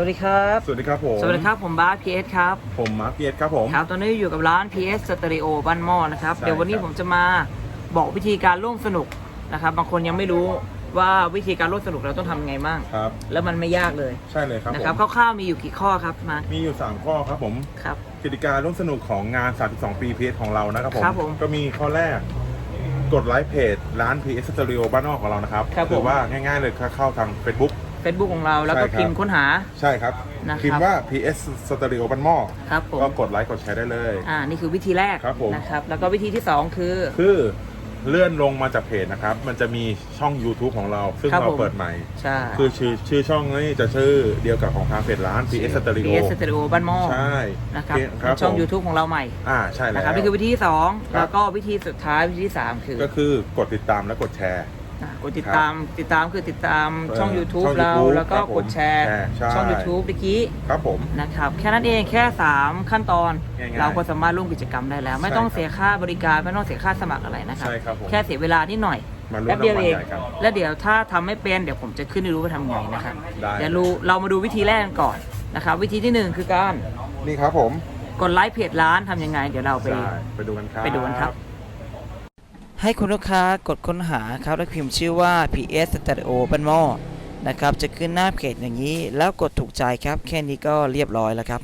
วัสดีครับ สวัสดีครับผม สวัสดีครับผมบาสพีเอสครับ ผมมาร์คเพียสครับผม ครับ ตอนนี้อยู่กับร้าน PS Stereo บ้านหม้อนะครับ ใช่เดี๋ยววันนี้ครับ ผมจะมาบอกวิธีการร่วมสนุกนะครับ บางคนยังไม่รู้ว่าวิธีการร่วมสนุกเราต้องทำยังไงบ้าง ครับ แล้วมันไม่ยากเลยใช่เลยครับนะครับผมคร่าวๆมีอยู่กี่ข้อครับมามีอยู่ 3 ข้อครับผมครับ กติการร่วมสนุกของงาน 32 ปีพีเอสของเรานะครับผม ครับผมก็มีข้อแรก กดไลค์เพจร้าน PS Studio บ้านนอกของเรานะครับครับผมอว่าง่ายๆเลยเข้าทาง Facebook Facebook ของเราแล้วก็ใช่ครับ พิมพ์ค้นหา ใช่ครับนะครับพิมพ์ว่า PS Studio บ้านหม้อครับผม ก็กดไลค์กดแชร์ได้เลย อ่านี่คือวิธีแรกครับผม นะครับ แล้วก็วิธีที่สองคือ คือเลื่อนลงมาจากเพจนะครับ มันจะมีช่อง YouTube ของเรา ซึ่งครับเราผม เปิดใหม่ ใช่คือชื่อชื่อช่องนี้จะชื่อเดียวกับของทางเพจร้าน PS Studio PS Stereo บ้านหม้อใช่นะครับครับช่อง ผม YouTube ของเราใหม่อ่าใช่แล้ว นะครับนี่คือวิธีที่สองครับ แล้วก็วิธีสุดท้ายวิธีที่สามคือ ก็คือกดติดตามและกดแชร์อะ กดติดตามติดตามคือติดตามเออช่อง YouTube ช่องเรา YouTube แล้วก็ครับผมกดแชร์แชร์ใช่ช่อง YouTube เมื่อกี้ครับผมนะครับแค่นั้นเองแค่ 3 ขั้นตอนง่ายๆเราก็สามารถร่วมกิจกรรมได้แล้ว ไม่ใช่ต้องครับเสียค่าบริการไม่ต้องเสียค่าสมัครอะไรนะครับใช่ครับผมแค่เสียเวลานิดหน่อยมาร่วแป๊มบเดียวรางวัลเองใหญ่กันแล้วเดี๋ยวถ้าทำไม่เป็นเดี๋ยวผมจะขึ้นให้รู้ว่าทำไงนะครับได้เดี๋ยวรู้เรามาดูวิธีแรกกันก่อนนะครับวิธีที่หนึ่งคือการนี่ครับผมกดไลค์เพจร้านทำยังไง เดี๋ยวเราไปใช่ไปดูกันครับไปดูกันครับ ให้คุณลูกค้ากดค้นหาครับแล้วพิมพ์ชื่อว่า PS Stereo บ้านหม้อนะครับจะขึ้นหน้าเพจอย่างนี้ แล้วกดถูกใจครับ แค่นี้ก็เรียบร้อยแล้วครับ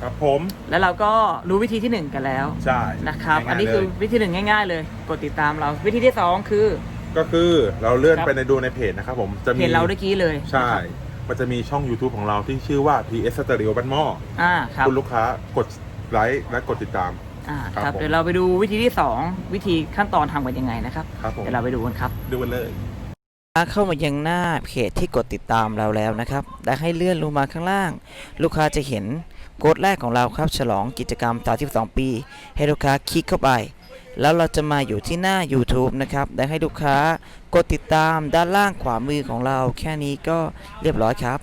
ครับผมแล้วเราก็รู้วิธีที่1กันแล้วใช่นะครับง่ายๆอันนี้คือเลยวิธีหนึ่งง่าย ๆ เลย กดติดตามเราวิธีที่2คือ ก็คือเราเลื่อนครับไปในดูในเพจนะครับผมจะมีเพจเราเมื่อกี้เลยใช่นะครับมันจะมีช่อง YouTube ของเราที่ชื่อว่า PS Studio บ้านหม้ออ่าครับคุณลูกค้ากด ไลค์และกดติดตาม อ่าครับครับผมเดี๋ยวเราไปดูวิธีที่2วิธีขั้นตอนทำกันยังไงนะครับครับผม เดี๋ยวเราไปดูกันครับ ดูกันเลย เข้ามายังหน้าเพจที่กดติดตามเราแล้วนะครับ และให้เลื่อนลงมาข้างล่าง ลูกค้าจะเห็นโค้ดแรกของเราครับ ฉลองกิจกรรม 32 ปี ให้ลูกค้าคลิกเข้าไป แล้วเราจะมาอยู่ที่หน้า YouTube นะครับ และให้ลูกค้ากดติดตามด้านล่างขวามือของเรา แค่นี้ก็เรียบร้อยครับ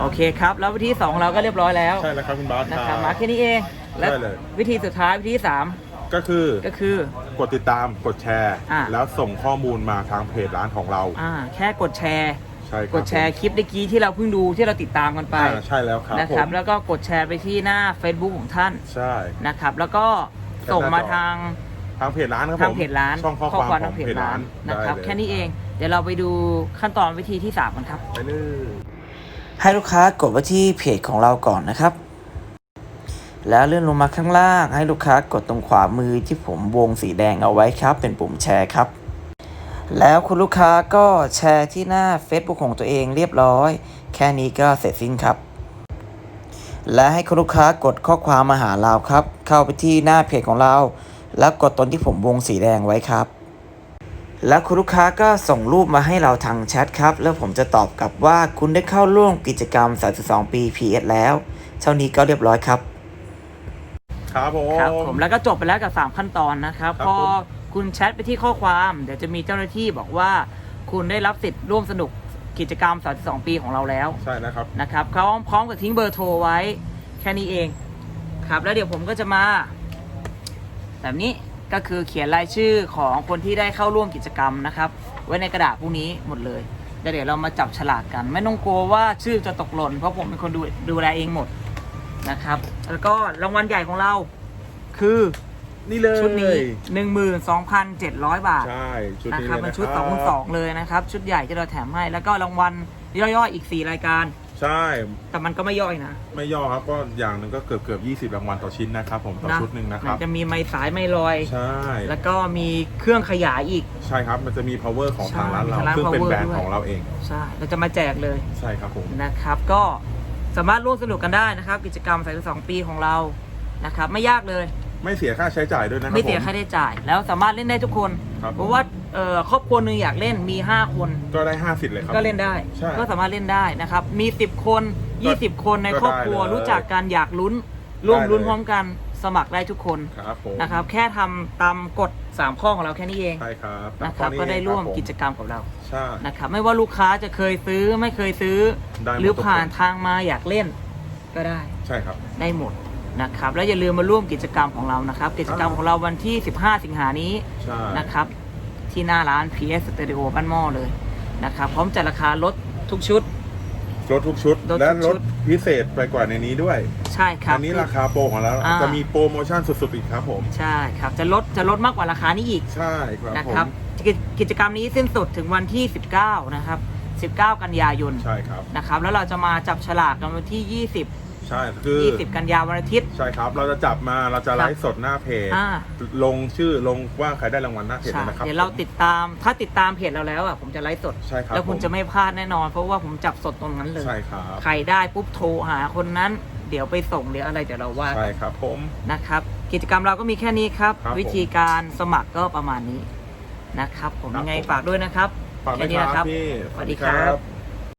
โอเคครับ แล้ววิธีสองเราก็เรียบร้อยแล้วใช่แล้วครับคุณบาสนะครับมาแค่นี้เอง และได้เลย วิธีสุดท้ายวิธีที่สามก็คือก็คือ กดติดตามกดแชร์ อ่า แล้วส่งข้อมูลมาทางเพจร้านของเรา อ่าแค่กดแชร์ ใช่ครับกดแชร์คลิปเมื่อกี้ที่เราเพิ่งดูที่เราติดตามกันไปอ่าใช่แล้วครับนะครับผมแล้วก็กดแชร์ไปที่หน้า Facebook ของท่านใช่ นะครับ แล้วก็ส่งมาทางทางเพจร้านครับผมทางเพจร้านช่องข้อความทาของงเพเพจจร้าร้านนนะครับ ได้เลยแค่นี้เองเดี๋ยวเราไปดูขั้นตอนวิธีที่3กันครับ ไปเลย ให้ลูกค้ากดไปที่เพจของเราก่อนนะครับ แล้วเลื่อนลงมาข้างล่าง ให้ลูกค้ากดตรงขวามือที่ผมวงสีแดงเอาไว้ครับ เป็นปุ่มแชร์ครับ แล้วคุณลูกค้าก็แชร์ที่หน้า Facebook ของตัวเองเรียบร้อย แค่นี้ก็เสร็จสิ้นครับ และให้คุณลูกค้ากดข้อความมาหาเราครับ เข้าไปที่หน้าเพจของเรา แล้วกดตรงที่ผมวงสีแดงไว้ครับ แล้วคุณลูกค้าก็ส่งรูปมาให้เราทางแชทครับ แล้วผมจะตอบกลับว่าคุณได้เข้าร่วมกิจกรรม 32 ปี PS แล้ว เท่านี้ก็เรียบร้อยครับ ครับผม ครับผมแล้วก็จบไปแล้วกับ 3 ขั้นตอนนะครับครับพอผม คุณแชทไปที่ข้อความเดี๋ยวจะมีเจ้าหน้าที่บอกว่า คุณได้รับสิทธิ์ร่วมสนุกกิจกรรม 32 ปีของเราแล้วใช่นะครับ นะครับเขาพร้อมกับทิ้งเบอร์โทรไว้แค่นี้เองครับ แล้วเดี๋ยวผมก็จะมา แบบนี้ ก็คือเขียนรายชื่อของคนที่ได้เข้าร่วมกิจกรรมนะครับ ไว้ในกระดาษพวกนี้หมดเลยแล้วเดี๋ยวเรามาจับฉลากกัน ไม่ต้องกลัวว่าชื่อจะตกหล่นเพราะผมเป็นคนดูดูแลเองหมดนะครับ แล้วก็รางวัลใหญ่ของเรา คือนี่เลยชุดนี้12,700บาทใช่ชุดนะนี้ครับเลยเป็นนะชุดครั2คูณ2เลยนะครับ ชุดใหญ่ที่เราแถมให้แล้วก็รางวัลย่อยๆอีก4รายการ ใช่ แต่มันก็ไม่ย่อยนะไม่ย่อครับก็อย่างหนึ่งก็เกือบเกือบ20รางวัลต่อชิ้นนะครับผมต่อนะชุดหนึ่งนะคมัรับจะมีไม้สายไม้ลอย ใช่ แล้วก็มีเครื่องขยายอีก ใช่ครับ มันจะมี power ของทางร้านเราใช่มีทางร้านซึ่งเป็น power แบรนด์ด้วยของเราเอง ใช่ เราจะมาแจกเลย ใช่ครับผม นะครับ ก็สามารถร่วมสนุกกันได้นะครับ กิจกรรม32ปีของเรา นะครับ ไม่ยากเลย ไม่เสียค่าใช้จ่ายด้วยนะครับไม่เสียผค่าใช้จ่าย แล้วสามารถเล่นได้ทุกคน ครับผมเพราะว่าเอ่อครอบครัวหนึ่งอยากเล่นมี 5 คน ก็ได้ 50 เลยครับ ก็เล่นได้ ใช่ก็สามารถเล่นได้นะครับ มี 10 คนก็20 คนในก็ครอบครัวได้เลยรู้จักกันอยากลุ้นร่วมได้เลย ลุ้นพร้อมกันสมัครได้ทุกคนครับผมนะครับ แค่ทำตามกฎ 3 ข้อของเราแค่นี้เองใช่ครับนะครับตอก็ได้ร่วมเองคบผกิจกรรมกับเราใช่ นะครับ ไม่ว่าลูกค้าจะเคยซื้อไม่เคยซื้อ ได้หมดหรือผ่านทุกคน ทางมาอยากเล่นก็ได้ ใช่ครับ ได้หมด นะครับแล้วอย่าลืมมาร่วมกิจกรรมของเรานะครับ กิจกรรมของเราวันที่ 15 สิงหานี้ใช่นะครับ ที่หน้าร้าน PS Stereo บ้านหม้อเลยนะครับ พร้อมจัดราคาลดทุกชุด รถทุกชุด รถทุกและชุรดถพิเศษไปกว่าในนี้ด้วย ใช่ครับ อันนี้ราคาโปรของเราอ่า จะมีโปรโมชั่นสุดๆอีกครับผม ใช่ครับจะลดจะลดมากกว่าราคานี้อีก ใช่ครับนะผครับมกิจกิจกรรมนี้สิ้นสุดถึงวันที่ 19 นะครับ 19 กันยายนใช่ครับ นะครับ แล้วเราจะมาจับฉลากกันวันที่ 20 ใช่คือ 20 กันยาวันอาทิตย์ ใช่ครับ เราจะจับมาเราจะไลฟ์สดหน้าเพจ อ่า ลงชื่อลงว่าใครได้รางวัลหน้าเพจใช่เลยนะครับ เดี๋ยวเราติดตามถ้าติดตามเพจเราแล้วอะผมจะไลฟ์สด ใช่ครับแล้วคุณผม จะไม่พลาดแน่นอน เพราะว่าผมจับสดตรงนั้นเลย ใช่ครับ ใครได้ปุ๊บโทรหาคนนั้น เดี๋ยวไปส่งเดี๋ยวอะไรเดี๋ยวเราว่าใช่ครับผม นะครับ กิจกรรมเราก็มีแค่นี้ครับ ครับผมวิธีการสมัครก็ประมาณนี้นะครับ ผมครับยังไงผม ฝากด้วยนะครับฝากด้วแค่ยนี้คนะครัรับบพี่ สวัสดีครับ